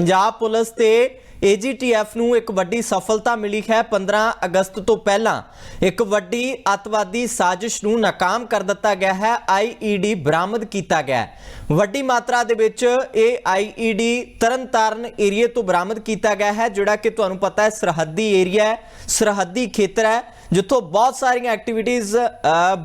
Punjab police ਤੇ AGTF ਨੂੰ ਇੱਕ ਵੱਡੀ ਸਫਲਤਾ ਮਿਲੀ ਹੈ। 15 ਅਗਸਤ ਤੋਂ ਪਹਿਲਾਂ ਇੱਕ ਵੱਡੀ ਅਤਵਾਦੀ ਸਾਜ਼ਿਸ਼ ਨੂੰ ਨਾਕਾਮ ਕਰ ਦਿੱਤਾ ਗਿਆ ਹੈ। ਆਈਈਡੀ ਬਰਾਮਦ ਕੀਤਾ ਗਿਆ ਵੱਡੀ ਮਾਤਰਾ ਦੇ ਵਿੱਚ ਇਹ ਆਈਈਡੀ ਤਰਨਤਾਰਨ ਏਰੀਏ ਤੋਂ ਬਰਾਮਦ ਕੀਤਾ ਗਿਆ ਹੈ, ਜਿਹੜਾ ਕਿ ਤੁਹਾਨੂੰ ਪਤਾ ਹੈ ਸਰਹੱਦੀ ਏਰੀਆ ਹੈ। ਸਰਹੱਦੀ ਖੇਤਰ ਹੈ। ਜਿੱਥੋਂ ਬਹੁਤ ਸਾਰੀਆਂ ਐਕਟੀਵਿਟੀਜ਼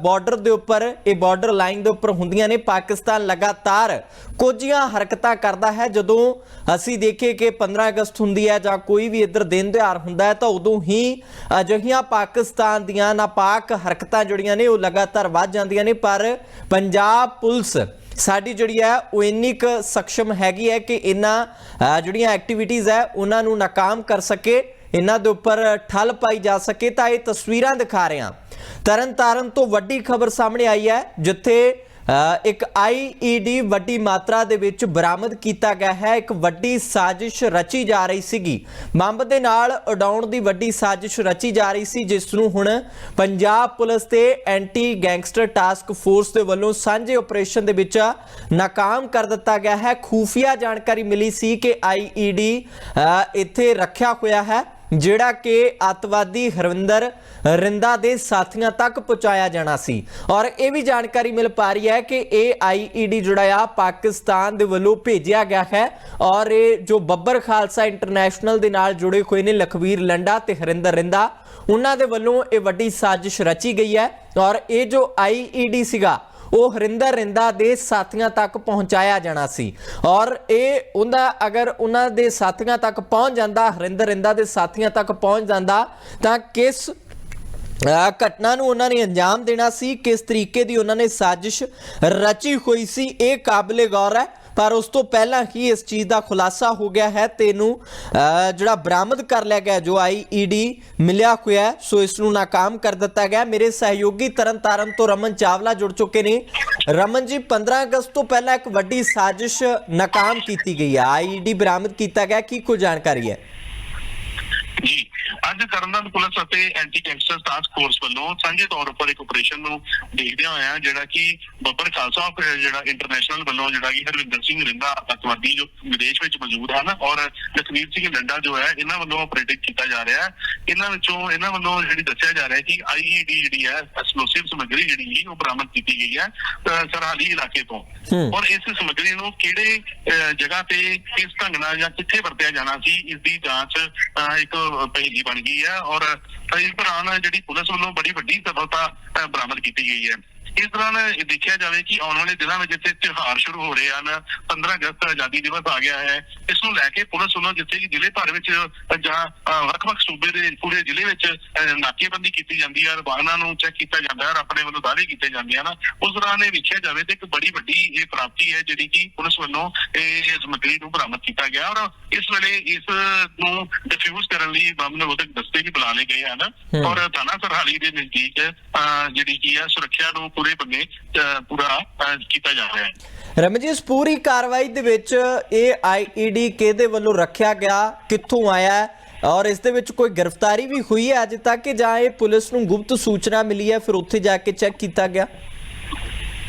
ਬਾਰਡਰ ਦੇ ਉੱਪਰ, ਇਹ ਬਾਰਡਰ ਲਾਈਨ ਦੇ ਉੱਪਰ ਹੁੰਦੀਆਂ ਨੇ। ਪਾਕਿਸਤਾਨ ਲਗਾਤਾਰ ਕੁਝੀਆਂ ਹਰਕਤਾਂ ਕਰਦਾ ਹੈ। ਜਦੋਂ ਅਸੀਂ ਦੇਖੀਏ ਕਿ 15 ਅਗਸਤ ਹੁੰਦੀ ਹੈ ਜਾਂ ਕੋਈ ਵੀ ਇੱਧਰ ਦਿਨ ਤਿਉਹਾਰ ਹੁੰਦਾ ਹੈ, ਤਾਂ ਉਦੋਂ ਹੀ ਅਜਿਹੀਆਂ ਪਾਕਿਸਤਾਨ ਦੀਆਂ ਨਾਪਾਕ ਹਰਕਤਾਂ ਜਿਹੜੀਆਂ ਨੇ, ਉਹ ਲਗਾਤਾਰ ਵੱਧ ਜਾਂਦੀਆਂ ਨੇ। ਪਰ ਪੰਜਾਬ ਪੁਲਿਸ ਸਾਡੀ ਜਿਹੜੀ ਹੈ, ਉਹ ਇੰਨੀ ਕੁ ਸક્ષਮ ਹੈਗੀ ਹੈ ਕਿ ਇਹਨਾਂ ਜਿਹੜੀਆਂ ਐਕਟੀਵਿਟੀਜ਼ ਹੈ, ਉਹਨਾਂ ਨੂੰ ਨਾਕਾਮ ਕਰ ਸਕੇ। ਇਹਨਾਂ ਦੇ ਉੱਪਰ ਠੱਲ ਪਾਈ ਜਾ ਸਕੇ ਤਾਂ ਇਹ ਤਸਵੀਰਾਂ ਦਿਖਾ ਰਹੇ ਹਾਂ। ਤਰਨ ਤੋਂ ਵੱਡੀ ਖਬਰ ਸਾਹਮਣੇ ਆਈ ਹੈ ਜਿੱਥੇ ਅ, ਇੱਕ ਆਈਈਡੀ ਵੱਡੀ ਮਾਤਰਾ ਦੇ ਵਿੱਚ ਬਰਾਮਦ ਕੀਤਾ ਗਿਆ ਹੈ। ਇੱਕ ਵੱਡੀ ਸਾਜ਼ਿਸ਼ ਰਚੀ ਜਾ ਰਹੀ ਸੀਗੀ। ਬੰਬ ਦੇ ਨਾਲ ਉਡਾਉਣ ਦੀ ਵੱਡੀ ਸਾਜ਼ਿਸ਼ ਰਚੀ ਜਾ ਰਹੀ ਸੀ ਜਿਸ ਨੂੰ ਹੁਣ ਪੰਜਾਬ ਪੁਲਿਸ ਤੇ ਐਂਟੀ ਗੈਂਗਸਟਰ ਟਾਸਕ ਫੋਰਸ ਦੇ ਵੱਲੋਂ ਸਾਂਝੇ ਆਪਰੇਸ਼ਨ ਦੇ ਵਿੱਚ ਨਾਕਾਮ ਕਰ ਦਿੱਤਾ ਗਿਆ ਹੈ। ਖੂਫੀਆ ਜਾਣਕਾਰੀ ਮਿਲੀ ਸੀ ਕਿ ਆਈਈਡੀ ਇੱਥੇ ਰੱਖਿਆ ਹੋਇਆ ਹੈ। ਜਿਹੜਾ ਕਿ ਅਤਵਾਦੀ ਹਰਵਿੰਦਰ ਰਿੰਦਾ ਦੇ ਸਾਥੀਆਂ ਤੱਕ ਪਹੁੰਚਾਇਆ ਜਾਣਾ ਸੀ। ਔਰ ਇਹ ਵੀ ਜਾਣਕਾਰੀ ਮਿਲ ਪਾ ਰਹੀ ਹੈ ਕਿ ਇਹ ਆਈਈਡੀ ਜਿਹੜਾ ਆ, ਪਾਕਿਸਤਾਨ ਦੇ ਵੱਲੋਂ ਭੇਜਿਆ ਗਿਆ ਹੈ। ਔਰ ਇਹ ਜੋ ਬੱਬਰ ਖਾਲਸਾ ਇੰਟਰਨੈਸ਼ਨਲ ਦੇ ਨਾਲ ਜੁੜੇ ਹੋਏ ਨੇ ਲਖਵੀਰ ਲੰਡਾ ਤੇ ਹਰਿੰਦਰ ਰਿੰਦਾ ਉਹਨਾਂ ਦੇ ਵੱਲੋਂ ਇਹ ਵੱਡੀ ਸਾਜ਼ਿਸ਼ ਰਚੀ ਗਈ ਹੈ। ਔਰ ਇਹ ਜੋ ਆਈਈਡੀ ਸੀਗਾ ਉਹ ਹਰਿੰਦਰ ਰਿੰਦਾ ਦੇ ਸਾਥੀਆਂ ਤੱਕ ਪਹੁੰਚਾਇਆ ਜਾਣਾ ਸੀ। ਔਰ ਇਹ ਉਹਦਾ ਅਗਰ ਉਹਨਾਂ ਦੇ ਸਾਥੀਆਂ ਤੱਕ ਪਹੁੰਚ ਜਾਂਦਾ, ਹਰਿੰਦਰ ਰਿੰਦਾ ਦੇ ਸਾਥੀਆਂ ਤੱਕ ਪਹੁੰਚ ਜਾਂਦਾ, ਤਾਂ ਕਿਸ ਘਟਨਾ ਨੂੰ ਉਹਨਾਂ ਨੇ ਅੰਜਾਮ ਦੇਣਾ ਸੀ, ਕਿਸ ਤਰੀਕੇ ਦੀ ਉਹਨਾਂ ਨੇ ਸਾਜ਼ਿਸ਼ ਰਚੀ ਹੋਈ ਸੀ, ਇਹ ਕਾਬਲੇ ਗੌਰ ਹੈ। ਪਰ ਉਸ ਤੋਂ ਪਹਿਲਾਂ ਹੀ ਇਸ ਚੀਜ਼ ਦਾ ਖੁਲਾਸਾ ਹੋ ਗਿਆ ਹੈ ਤੇ ਇਹਨੂੰ ਜਿਹੜਾ ਬਰਾਮਦ ਕਰ ਲਿਆ ਗਿਆ, ਜੋ ਆਈ ਆਈਈਡੀ ਮਿਲਿਆ ਹੋਇਆ ਸੋ ਇਸ ਨੂੰ ਨਾਕਾਮ ਕਰ ਦਿੱਤਾ ਗਿਆ ਮੇਰੇ ਸਹਿਯੋਗੀ ਤਰਨਤਾਰਨ ਤੋਂ ਰਮਨ ਚਾਵਲਾ ਜੁੜ ਚੁੱਕੇ ਨੇ। ਰਮਨ ਜੀ 15 ਅਗਸਤ ਤੋਂ ਪਹਿਲਾਂ ਇੱਕ ਵੱਡੀ ਸਾਜ਼ਿਸ਼ ਨਾਕਾਮ ਕੀਤੀ ਗਈ ਹੈ। ਆਈਈਡੀ ਬਰਾਮਦ ਕੀਤਾ ਗਿਆ, ਕੀ ਕੋਈ ਜਾਣਕਾਰੀ ਹੈ? ਜੀ ਅੱਜ ਤਰਨਤਾਰਨ ਪੁਲਿਸ ਅਤੇ ਐਂਟੀ ਗੈਂਗਸਟਰ ਟਾਸਕ ਫੋਰਸ ਵੱਲੋਂ ਸਾਂਝੇ ਤੌਰ ਉੱਪਰ ਇੱਕ ਆਪਰੇਸ਼ਨ ਨੂੰ ਦੇਖਦਿਆਂ ਹੋਇਆਂ ਜਿਹੜਾ ਕਿ ਬੱਬਰ ਖਾਲਸਾ ਜਿਹੜਾ ਇੰਟਰਨੈਸ਼ਨਲ ਵੱਲੋਂ ਜਿਹੜਾ ਕਿ ਹਰਵਿੰਦਰ ਸਿੰਘ ਰਿੰਦਾ ਅੱਤਵਾਦੀ ਜੋ ਵਿਦੇਸ਼ ਵਿੱਚ ਮੌਜੂਦ ਹਨ ਔਰ ਲਖਵੀਰ ਸਿੰਘ ਲੰਡਾ ਜੋ ਹੈ ਇਹਨਾਂ ਵੱਲੋਂ ਆਪਰੇਟਿੰਗ ਕੀਤਾ ਜਾ ਰਿਹਾ ਹੈ ਇਹਨਾਂ ਵਿੱਚੋਂ ਇਹਨਾਂ ਵੱਲੋਂ ਜਿਹੜੀ ਦੱਸਿਆ ਜਾ ਰਿਹਾ ਹੈ ਕਿ ਆਈਈਡੀ ਜਿਹੜੀ ਹੈ ਐਕਸਪਲੋਸਿਵ ਸਮੱਗਰੀ ਜਿਹੜੀ ਹੈ ਉਹ ਬਰਾਮਦ ਕੀਤੀ ਗਈ ਹੈ ਅਹ ਸਰਹੱਦੀ ਇਲਾਕੇ ਤੋਂ। ਔਰ ਇਸ ਸਮੱਗਰੀ ਨੂੰ ਕਿਹੜੇ ਜਗ੍ਹਾ ਤੇ ਕਿਸ ਢੰਗ ਨਾਲ ਜਾਂ ਕਿੱਥੇ ਵਰਤਿਆ ਜਾਣਾ ਸੀ ਇਸ ਦੀ ਜਾਂਚ ਇੱਕ ਪਹਿਲੀ ਬਣ ਗਈ ਹੈ ਔਰ ਇਸ ਦੌਰਾਨ ਜਿਹੜੀ ਪੁਲਿਸ ਵੱਲੋਂ ਬੜੀ ਵੱਡੀ ਸਫਲਤਾ ਬਰਾਮਦ ਕੀਤੀ ਗਈ ਹੈ। ਇਸ ਇਹ ਦੇਖਿਆ ਜਾਵੇ ਕਿ ਆਉਣ ਵਾਲੇ ਦਿਨਾਂ ਵਿੱਚ ਜਿੱਥੇ ਤਿਉਹਾਰ ਸ਼ੁਰੂ ਹੋ ਰਹੇ ਹਨ। 15 ਅਗਸਤ ਆਜ਼ਾਦੀ ਦਿਵਸ ਆ ਗਿਆ ਹੈ। ਇਸ ਨੂੰ ਲੈ ਕੇ ਪੁਲਿਸ ਵੱਲੋਂ ਜਿੱਥੇ ਕਿ ਜ਼ਿਲ੍ਹੇ ਭਰ ਵਿੱਚ ਜਾਂ ਵੱਖ-ਵੱਖ ਸੂਬੇ ਦੇ ਪੂਰੇ ਜ਼ਿਲ੍ਹੇ ਵਿੱਚ ਨਾਕੇਬੰਦੀ ਕੀਤੀ ਜਾਂਦੀ ਹੈ ਵਾਹਨਾਂ ਨੂੰ ਚੈੱਕ ਕੀਤਾ ਜਾਂਦਾ ਹੈ ਆਪਣੇ ਵੱਲੋਂ ਦਾਅਵੇ ਕੀਤੇ ਜਾਂਦੇ ਹਨ। ਉਸ ਦੌਰਾਨ ਇਹ ਵੇਖਿਆ ਜਾਵੇ ਤੇ ਇੱਕ ਬੜੀ ਵੱਡੀ ਇਹ ਪ੍ਰਾਪਤੀ ਹੈ ਜਿਹੜੀ ਕਿ ਪੁਲਿਸ ਵੱਲੋਂ ਇਹ ਸਮੱਗਰੀ ਨੂੰ ਬਰਾਮਦ ਕੀਤਾ ਗਿਆ ਔਰ ਇਸ ਵੇਲੇ ਇਸ ਨੂੰ ਡਿਫਿਊਜ਼ ਕਰਨ ਲਈ ਬੰਬ ਨਿਰੋਧਕ ਦਸਤੇ ਵੀ ਬੁਲਾ ਲਏ ਗਏ ਹਨ। ਔਰ ਥਾਣਾ ਸਰਹਾਲੀ ਦੇ ਨਜ਼ਦੀਕ ਜਿਹੜੀ ਕੀ ਹੈ ਸੁਰੱਖਿਆ ਨੂੰ ਪੂਰੇ ਬੰਨੇ ਪੂਰਾ ਕੀਤਾ ਜਾ ਰਿਹਾ ਹੈ। ਰਮਨ ਜੀ, ਇਸ ਪੂਰੀ ਕਾਰਵਾਈ ਦੇ ਵਿੱਚ ਇਹ ਆਈਈਡੀ ਕਿਹਦੇ ਵੱਲੋਂ ਰੱਖਿਆ ਗਿਆ, ਕਿੱਥੋਂ ਆਇਆ ਔਰ ਇਸ ਦੇ ਵਿੱਚ ਕੋਈ ਗ੍ਰਿਫਤਾਰੀ ਵੀ ਹੋਈ ਹੈ ਅੱਜ ਤੱਕ ਕਿ ਜਾਂ ਇਹ ਪੁਲਿਸ ਨੂੰ ਗੁਪਤ ਸੂਚਨਾ ਮਿਲੀ ਹੈ, ਫਿਰ ਉੱਥੇ ਜਾ ਕੇ ਚੈੱਕ ਕੀਤਾ ਗਿਆ?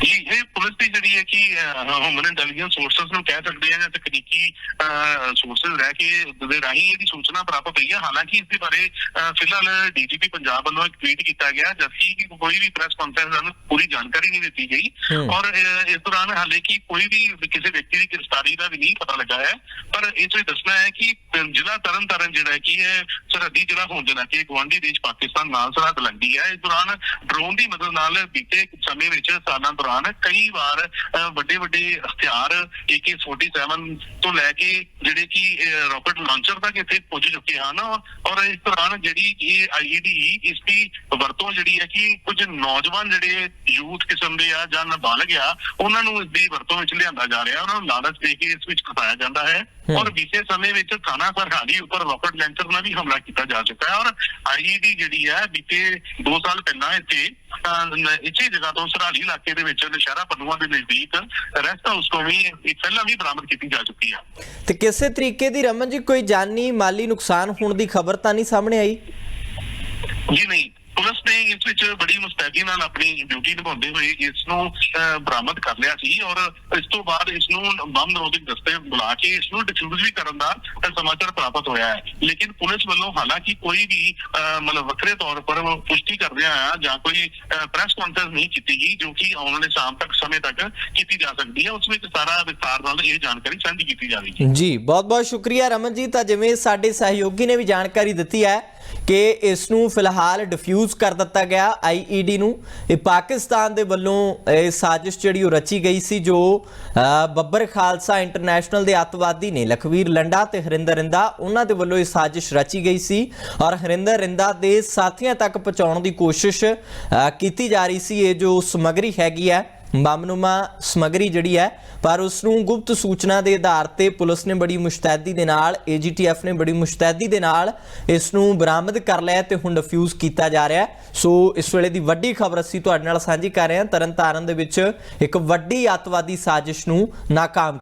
ਜੀ ਇਹ ਪੁਲਿਸ ਦੀ ਜਿਹੜੀ ਹੈ ਕਿ ਹਿਊਮਨ ਇੰਟੈਲੀਜੈਂਸ ਸੋਰਸਸ ਨੂੰ ਕਹਿ ਸਕਦੇ ਆ ਜਾਂ ਤਕਨੀਕੀ ਸੋਰਸਸ ਰਹਿ ਕੇ ਦੇ ਰਾਹੀਂ ਇਹਦੀ ਸੂਚਨਾ ਪ੍ਰਾਪਤ ਹੋਈ ਹੈ। ਹਾਲਾਂਕਿ ਇਸ ਦੇ ਬਾਰੇ ਫਿਲਹਾਲ ਡੀਜੀਪੀ ਪੰਜਾਬ ਵੱਲੋਂ ਇੱਕ ਟਵੀਟ ਕੀਤਾ ਗਿਆ ਜਦਕਿ ਕਿ ਕੋਈ ਵੀ ਪ੍ਰੈਸ ਕਾਨਫਰੰਸ ਨੂੰ ਪੂਰੀ ਜਾਣਕਾਰੀ ਨਹੀਂ ਦਿੱਤੀ ਗਈ। ਔਰ ਇਸ ਦੌਰਾਨ ਹਾਲੇ ਕਿ ਕੋਈ ਵੀ ਕਿਸੇ ਵਿਅਕਤੀ ਦੀ ਗ੍ਰਿਫਤਾਰੀ ਦਾ ਵੀ ਨਹੀਂ ਪਤਾ ਲੱਗਾ ਹੈ। ਪਰ ਇਹ ਤੋਂ ਇਹ ਦੱਸਣਾ ਹੈ ਕਿ ਜ਼ਿਲ੍ਹਾ ਤਰਨਤਾਰਨ ਜਿਹੜਾ ਹੈ ਕਿ ਇਹ ਸਰਹੱਦੀ ਜ਼ਿਲ੍ਹਾ ਹੋਣ ਦੇ ਨਾਤੇ ਗਵਾਂਢੀ ਦੇਸ਼ ਪਾਕਿਸਤਾਨ ਨਾਲ ਸਰਹੱਦ ਲੱਗਦੀ ਹੈ। ਇਸ ਦੌਰਾਨ ਡਰੋਨ ਦੀ ਮਦਦ ਨਾਲ ਬੀਤੇ ਸਮੇਂ ਵਿੱਚ ਸਾਲਾਂ ਦੌਰਾਨ ਕਈ ਵਾਰ ਵੱਡੇ ਵੱਡੇ ਹਥਿਆਰ AK47 ਤੋਂ ਲੈ ਕੇ ਜਿਹੜੇ ਕਿ ਰਾਕਟ ਲਾਂਚਰ ਤੱਕ ਇੱਥੇ ਪਹੁੰਚ ਚੁੱਕੇ ਹਨ ਔਰ ਇਸ ਦੌਰਾਨ ਜਿਹੜੀ ਇਹ ਆਈਈਡੀ ਇਸ ਦੀ ਵਰਤੋਂ ਜਿਹੜੀ ਹੈ ਕਿ ਕੁਝ ਨੌਜਵਾਨ ਜਿਹੜੇ ਯੂਥ ਕਿਸਮ ਦੇ ਆ ਜਾਂ ਨਾਬਾਲਗ ਆ, ਉਹਨਾਂ ਨੂੰ ਇਸ ਦੀ ਵਰਤੋਂ ਵਿੱਚ ਲਿਆਂਦਾ ਜਾ ਰਿਹਾ ਉਹਨਾਂ ਨੂੰ ਲਾਲਚ ਦੇ ਕੇ ਇਸ ਵਿੱਚ ਫਸਾਇਆ ਜਾਂਦਾ ਹੈ। ਔਰ ਬੀਤੇ ਸਮੇਂ ਵਿੱਚ ਥਾਣਾ ਸਰਹਾਲੀ ਉੱਪਰ ਰਾਕਟ ਲਾਂਚਰ ਨਾਲ ਵੀ ਹਮਲਾ ਕੀਤਾ ਜਾ ਚੁੱਕਾ ਹੈ ਔਰ ਆਈਈਡੀ ਜਿਹੜੀ ਹੈ ਬੀਤੇ 2 ਸਾਲ ਪਹਿਲਾਂ ਇੱਥੇ ਇਸੇ ਜਗ੍ਹਾ ਤੋਂ ਸਰਹਾਲੀ ਇਲਾਕੇ ਦੇ ਵਿੱਚ ਨਸ਼ਹਿਰਾ ਪਨੂਆ ਦੇ ਨਜ਼ਦੀਕ ਰੈਸਟ ਹਾਊਸ ਤੋਂ ਵੀ ਪਹਿਲਾਂ ਵੀ ਬਰਾਮਦ ਕੀਤੀ ਜਾ ਚੁੱਕੀ ਹੈ। ਤੇ ਕਿਸੇ ਤਰੀਕੇ ਦੀ ਰਮਨ ਜੀ ਕੋਈ ਜਾਨੀ ਮਾਲੀ ਨੁਕਸਾਨ ਹੋਣ ਦੀ ਖਬਰ ਤਾਂ ਨਹੀਂ ਸਾਹਮਣੇ ਆਈ? ਜੀ ਨਹੀਂ। ਪੁਲਿਸ ਨੇ ਇਸ ਵਿੱਚ ਬੜੀ ਮੁਸਤੈਦੀ ਨਾਲ ਆਪਣੀ ਡਿਊਟੀ ਨਿਭਾਉਂਦੇ ਹੋਏ ਇਸ ਨੂੰ ਬਰਾਮਦ ਕਰ ਲਿਆ ਸੀ ਔਰ ਇਸ ਤੋਂ ਬਾਅਦ ਇਸ ਨੂੰ ਬੰਬ ਨਿਰੋਧਕ ਦਸਤੇ ਬੁਲਾ ਕੇ ਇਸ ਨੂੰ ਡਿਫਿਊਜ਼ ਵੀ ਕਰਨ ਦਾ ਸਮਾਚਾਰ ਪ੍ਰਾਪਤ ਹੋਇਆ ਹੈ। ਲੇਕਿਨ ਪੁਲਿਸ ਵੱਲੋਂ ਹਾਲਾਂਕਿ ਕੋਈ ਵੀ ਮਤਲਬ ਵੱਖਰੇ ਤੌਰ ਪਰ ਪੁਸ਼ਟੀ ਕਰਦਿਆਂ ਆ ਜਾਂ ਕੋਈ ਪ੍ਰੈਸ ਕਾਨਫਰੰਸ ਨਹੀਂ ਕੀਤੀ ਗਈ, ਜੋ ਕਿ ਆਉਣ ਵਾਲੇ ਸ਼ਾਮ ਤੱਕ ਸਮੇਂ ਤੱਕ ਕੀਤੀ ਜਾ ਸਕਦੀ ਹੈ। ਉਸ ਵਿੱਚ ਸਾਰਾ ਵਿਸਤਾਰ ਨਾਲ ਇਹ ਜਾਣਕਾਰੀ ਸਾਂਝੀ ਕੀਤੀ ਜਾਵੇਗੀ। ਜੀ ਬਹੁਤ ਬਹੁਤ ਸ਼ੁਕਰੀਆ ਰਮਨ ਜੀ ਤਾਂ ਜਿਵੇਂ ਸਾਡੇ ਸਹਿਯੋਗੀ ਨੇ ਵੀ ਜਾਣਕਾਰੀ ਦਿੱਤੀ ਹੈ ਕਿ ਇਸ ਨੂੰ ਫਿਲਹਾਲ ਡਿਫਿਊਜ਼ ਕਰ ਦਿੱਤਾ ਗਿਆ ਆਈਈਡੀ ਨੂੰ। ਇਹ ਪਾਕਿਸਤਾਨ ਦੇ ਵੱਲੋਂ ਇਹ ਸਾਜ਼ਿਸ਼ ਜਿਹੜੀ ਉਹ ਰਚੀ ਗਈ ਸੀ ਜੋ ਬੱਬਰ ਖਾਲਸਾ ਇੰਟਰਨੈਸ਼ਨਲ ਦੇ ਅੱਤਵਾਦੀ ਨੇ ਲਖਵੀਰ ਲੰਡਾ ਤੇ ਹਰਿੰਦਰ ਰਿੰਦਾ, ਉਹਨਾਂ ਦੇ ਵੱਲੋਂ ਇਹ ਸਾਜ਼ਿਸ਼ ਰਚੀ ਗਈ ਸੀ ਔਰ ਹਰਿੰਦਰ ਰਿੰਦਾ ਦੇ ਸਾਥੀਆਂ ਤੱਕ ਪਹੁੰਚਾਉਣ ਦੀ ਕੋਸ਼ਿਸ਼ ਕੀਤੀ ਜਾ ਰਹੀ ਸੀ। ਇਹ ਜੋ ਸਮਗਰੀ ਹੈਗੀ ਹੈ ਬੰਬਨੁਮਾ ਸਮਗਰੀ ਜਿਹੜੀ ਹੈ, ਪਰ ਉਸ ਨੂੰ ਗੁਪਤ ਸੂਚਨਾ ਦੇ ਆਧਾਰ ਤੇ ਪੁਲਿਸ ਨੇ ਬੜੀ ਮੁਸ਼ਤੈਦੀ ਦੇ ਨਾਲ ਏਜੀਟੀਐਫ ਨੇ ਬੜੀ ਮੁਸ਼ਤੈਦੀ ਦੇ ਨਾਲ ਇਸ ਨੂੰ ਬਰਾਮਦ ਕਰ ਲਿਆ ਤੇ ਹੁਣ ਡਿਫਿਊਜ਼ ਕੀਤਾ ਜਾ ਰਿਹਾ ਸੋ ਇਸ ਵੇਲੇ ਦੀ ਵੱਡੀ ਖਬਰ ਅਸੀਂ ਤੁਹਾਡੇ ਨਾਲ ਸਾਂਝੀ ਕਰ ਰਹੇ ਹਾਂ। ਤਰਨਤਾਰਨ ਦੇ ਵਿੱਚ ਇੱਕ ਵੱਡੀ ਅੱਤਵਾਦੀ ਸਾਜ਼ਿਸ਼ ਨੂੰ ਨਾਕਾਮ